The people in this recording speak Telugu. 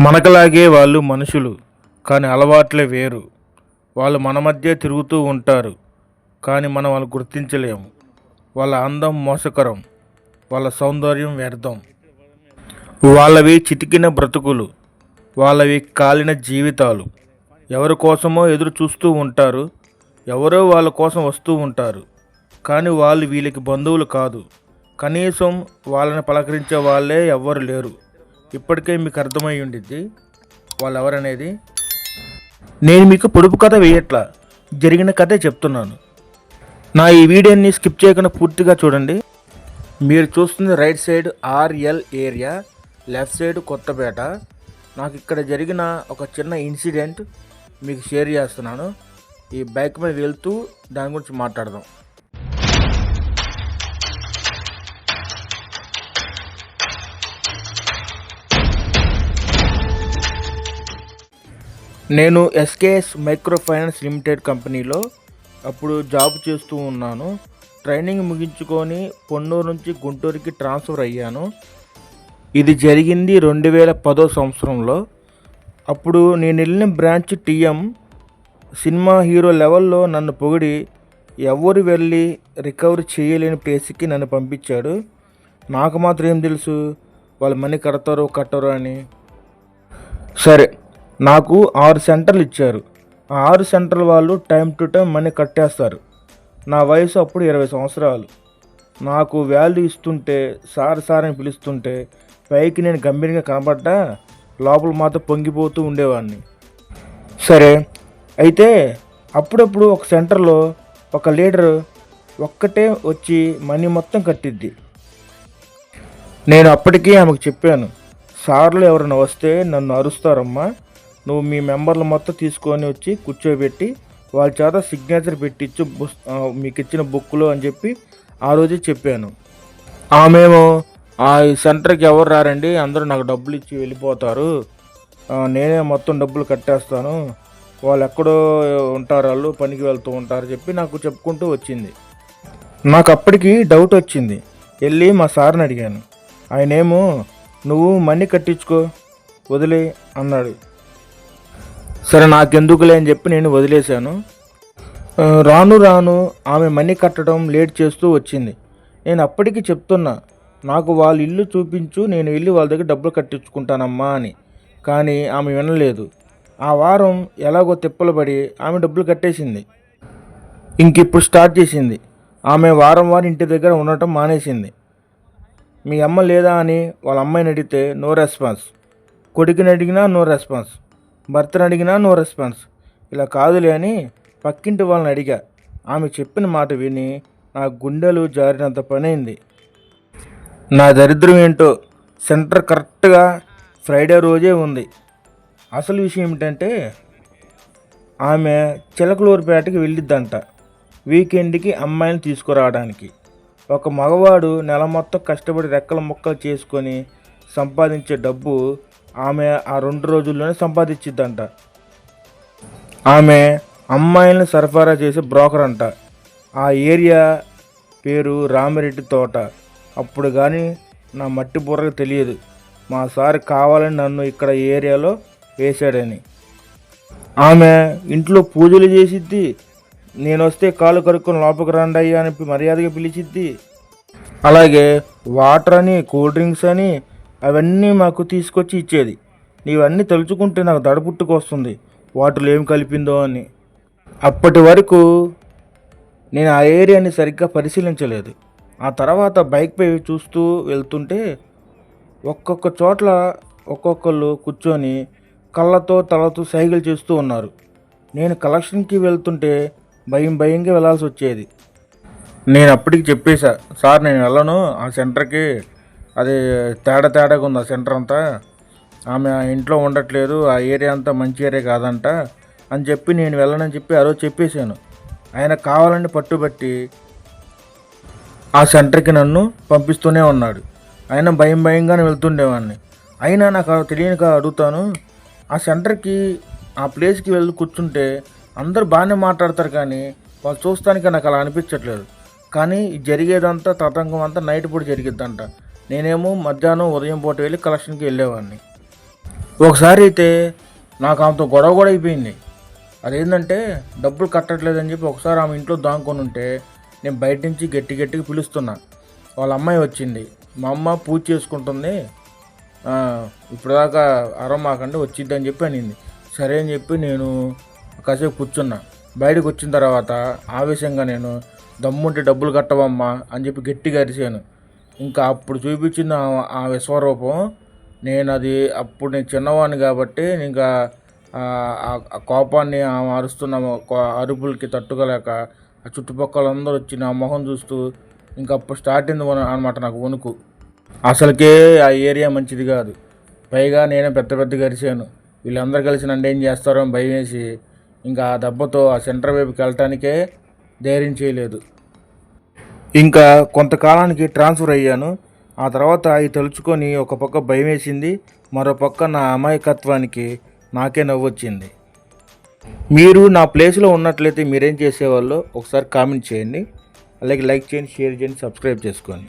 మనకలాగే వాళ్ళు మనుషులు కానీ అలవాట్లే వేరు. వాళ్ళు మన మధ్య తిరుగుతూ ఉంటారు కానీ మనం వాళ్ళు గుర్తించలేము. వాళ్ళ అందం మోసకరం వాళ్ళ సౌందర్యం వ్యర్థం. వాళ్ళవి చితికిన బ్రతుకులు వాళ్ళవి కాలిన జీవితాలు. ఎవరి కోసమో ఎదురు చూస్తూ ఉంటారు ఎవరో వాళ్ళ కోసం వస్తూ ఉంటారు. కానీ వాళ్ళు వీళ్ళకి బంధువులు కాదు. కనీసం వాళ్ళని పలకరించే వాళ్ళే ఎవ్వరు లేరు. ఇప్పటికే మీకు అర్థమై ఉండిద్ది వాళ్ళు ఎవరనేది నేను మీకు పొడుపు కథ వేయట్లా జరిగిన కథే చెప్తున్నాను. నా ఈ వీడియోని స్కిప్ చేయకుండా పూర్తిగా చూడండి. మీరు చూస్తుంది right side RL area left side Kothapeta. నాకు ఇక్కడ జరిగిన ఒక చిన్న ఇన్సిడెంట్ మీకు షేర్ చేస్తున్నాను. ఈ బైక్ మీద వెళ్తూ దాని గురించి మాట్లాడదాం. నేను ఎస్కేఎస్ మైక్రో ఫైనాన్స్ లిమిటెడ్ కంపెనీలో అప్పుడు జాబ్ చేస్తూ ఉన్నాను. ట్రైనింగ్ ముగించుకొని పొన్నూరు నుంచి గుంటూరుకి ట్రాన్స్ఫర్ అయ్యాను. ఇది జరిగింది రెండు వేల పదో సంవత్సరంలో. అప్పుడు నేను వెళ్ళిన బ్రాంచ్ టీఎం సినిమా హీరో లెవెల్లో నన్ను పొగిడి ఎవరు వెళ్ళి రికవరీ చేయలేని ప్లేస్కి నన్ను పంపించాడు. నాకు మాత్రం ఏం తెలుసు? వాళ్ళు మనీ కడతారో కట్టరో అని. సరే. నాకు ఆరు సెంటర్లు ఇచ్చారు. ఆ ఆరు సెంటర్ల వాళ్ళు టైం టు టైం మనీ కట్టేస్తారు నా వయసు అప్పుడు ఇరవై సంవత్సరాలు. నాకు వాల్యూ ఇస్తుంటే సార్ సార్ అని పిలుస్తుంటే పైకి నేను గంభీరంగా కనబడ్డా లోపల మాత్రం పొంగిపోతూ ఉండేవాడిని. సరే అయితే అప్పుడప్పుడు ఒక సెంటర్లో ఒక లీడర్ ఒక్కటే వచ్చి మనీ మొత్తం కట్టిద్ది. నేను అప్పటికీ ఆమెకు చెప్పాను సార్లు ఎవరైనా వస్తే నన్ను అరుస్తారమ్మా నువ్వు మీ మెంబర్లు మొత్తం తీసుకొని వచ్చి కూర్చోబెట్టి వాళ్ళ చేత సిగ్నేచర్ పెట్టించు బుస్- మీకు ఇచ్చిన బుక్లో అని చెప్పి ఆ రోజే చెప్పాను. ఆమెమో ఆ సెంటర్కి ఎవరు రారండి? అందరూ నాకు డబ్బులు ఇచ్చి వెళ్ళిపోతారు. నేనే మొత్తం డబ్బులు కట్టేస్తాను. వాళ్ళు ఎక్కడో ఉంటారు వాళ్ళు పనికి వెళ్తూ ఉంటారు చెప్పి నాకు చెప్పుకుంటూ వచ్చింది. నాకు అప్పటికి డౌట్ వచ్చింది. వెళ్ళి మా సార్ని అడిగాను. ఆయనేమో నువ్వు మనీ కట్టించుకో వదిలే అన్నాడు. సరే నాకెందుకులే అని చెప్పి నేను వదిలేశాను. రాను రాను ఆమె మనీ కట్టడం లేట్ చేస్తూ వచ్చింది. నేను అప్పటికి చెప్తున్నా నాకు వాళ్ళ ఇల్లు చూపించు నేను వెళ్ళి వాళ్ళ దగ్గర డబ్బులు కట్టించుకుంటానమ్మా అని. కానీ ఆమె వినలేదు. ఆ వారం ఎలాగో తిప్పలు పడి ఆమె డబ్బులు కట్టేసింది. ఇంక ఇప్పుడు స్టార్ట్ చేసింది. ఆమె వారం వారం ఇంటి దగ్గర ఉండటం మానేసింది. మీ అమ్మ లేదా అని వాళ్ళ అమ్మాయిని అడిగితే నో రెస్పాన్స్. కొడుకుని అడిగినా నో రెస్పాన్స్. భర్తను అడిగినా నో రెస్పాన్స్. ఇలా కాదులే అని పక్కింటి వాళ్ళని అడిగా. ఆమె చెప్పిన మాట విని నా గుండెలు జారినంత పనైంది. నా దరిద్రం ఏంటో సెంటర్ కరెక్ట్గా ఫ్రైడే రోజే ఉంది. అసలు విషయం ఏమిటంటే ఆమె చిలకలూరుపేటకి వెళ్ళిద్దంట వీకెండ్కి అమ్మాయిని తీసుకురావడానికి. ఒక మగవాడు నెల మొత్తం కష్టపడి రెక్కల ముక్కలు చేసుకొని సంపాదించే డబ్బు ఆమె ఆ రెండు రోజుల్లోనే సంపాదించిద్దంట. ఆమె అమ్మాయిలను సరఫరా చేసే బ్రోకర్ అంట. ఆ ఏరియా పేరు రామిరెడ్డి తోట. అప్పుడు కానీ నా మట్టి బుర్రకు తెలియదు. మా సార్ కావాలని నన్ను ఇక్కడ ఏరియాలో వేశాడని. ఆమె ఇంట్లో పూజలు చేసిద్ది. నేను వస్తే కాలు కరుక్కొని లోపలికి రండి అని మర్యాదగా పిలిచిద్ది. అలాగే వాటర్ అని కూల్ డ్రింక్స్ అని అవన్నీ మాకు తీసుకొచ్చి ఇచ్చేది. నీవన్నీ తలుచుకుంటే నాకు దడ పుట్టుకొస్తుంది వాటిలో ఏం కలిపిందో అని. అప్పటి వరకు నేను ఆ ఏరియాని సరిగ్గా పరిశీలించలేదు. ఆ తర్వాత బైక్పై చూస్తూ వెళ్తుంటే ఒక్కొక్క చోట్ల ఒక్కొక్కళ్ళు కూర్చొని కళ్ళతో తలతో సైకిల్ చేస్తూ ఉన్నారు. నేను కలెక్షన్కి వెళ్తుంటే భయం భయంగా వెళ్ళాల్సి వచ్చేది. నేను అప్పటికి చెప్పేశా సార్ నేను వెళ్ళను. ఆ సెంటర్కి అది తేడా తేడాగా ఉంది ఆ సెంటర్ అంతా. ఆమె ఆ ఇంట్లో ఉండట్లేదు ఆ ఏరియా అంతా మంచి ఏరియా కాదంట అని చెప్పి నేను వెళ్ళనని చెప్పి ఆ రోజు చెప్పేశాను. ఆయన కావాలని పట్టుబట్టి ఆ సెంటర్కి నన్ను పంపిస్తూనే ఉన్నాడు. ఆయన భయం భయంగానే వెళ్తుండేవాడిని. అయినా నాకు ఆ తెలియక అడుగుతాను ఆ సెంటర్కి ఆ ప్లేస్కి వెళ్ళి కూర్చుంటే అందరూ బాగానే మాట్లాడతారు కానీ వాళ్ళు చూస్తానికి నాకు అలా అనిపించట్లేదు. కానీ జరిగేదంతా తతంగం అంతా నైట్ పూట జరిగిద్దంట. నేనేమో మధ్యాహ్నం ఉదయం పూట వెళ్ళి కలెక్షన్కి వెళ్ళేవాడిని. ఒకసారి అయితే నాకు ఆమెతో గొడవ కూడా అయిపోయింది. అదేంటంటే డబ్బులు కట్టట్లేదని చెప్పి ఒకసారి ఆమె ఇంట్లో దాంకొని ఉంటే నేను బయట నుంచి గట్టి గట్టిగా పిలుస్తున్నా. వాళ్ళ అమ్మాయి వచ్చింది. మా అమ్మ పూజ చేసుకుంటుంది. ఇప్పటిదాకా అరం మాకండి అరమాకండి అని చెప్పి అనింది. సరే అని చెప్పి నేను కాసేపు కూర్చున్నా. బయటకు వచ్చిన తర్వాత ఆవేశంగా నేను దమ్ముంటే డబ్బులు కట్టవమ్మా అని చెప్పి గట్టిగా అరిశాను ఇంకా అప్పుడు చూపించిన ఆ- విశ్వరూపం నేను అది అప్పుడు నేను చిన్నవాడిని కాబట్టి ఇంకా ఆ- కోపాన్ని ఆమె అరుస్తున్న కో- అరుపులకి తట్టుకోలేక ఆ చుట్టుపక్కల అందరూ వచ్చి నా మొహం చూస్తూ ఇంకా అప్పుడు స్టార్ట్ అయింది అనమాట నాకు వణుకు. అసలుకే ఆ ఏరియా మంచిది కాదు. పైగా నేనే పెద్ద పెద్దగా అరిశాను వీళ్ళందరూ కలిసి నన్ను ఏం చేస్తారో అని భయం వేసి ఇంకా ఆ దెబ్బతో ఆ సెంటర్ వైపుకి వెళ్ళటానికే ధైర్యం చేయలేదు. ఇంకా కొంతకాలానికి ట్రాన్స్ఫర్ అయ్యాను. ఆ తర్వాత అవి తలుచుకొని ఒక పక్క భయం వేసింది మరో పక్క నా అమాయకత్వానికి నాకే నవ్వొచ్చింది. మీరు నా ప్లేస్లో ఉన్నట్లయితే మీరేం చేసేవాళ్ళో? ఒకసారి కామెంట్ చేయండి. అలాగే లైక్ చేయండి షేర్ చేయండి సబ్స్క్రైబ్ చేసుకోండి.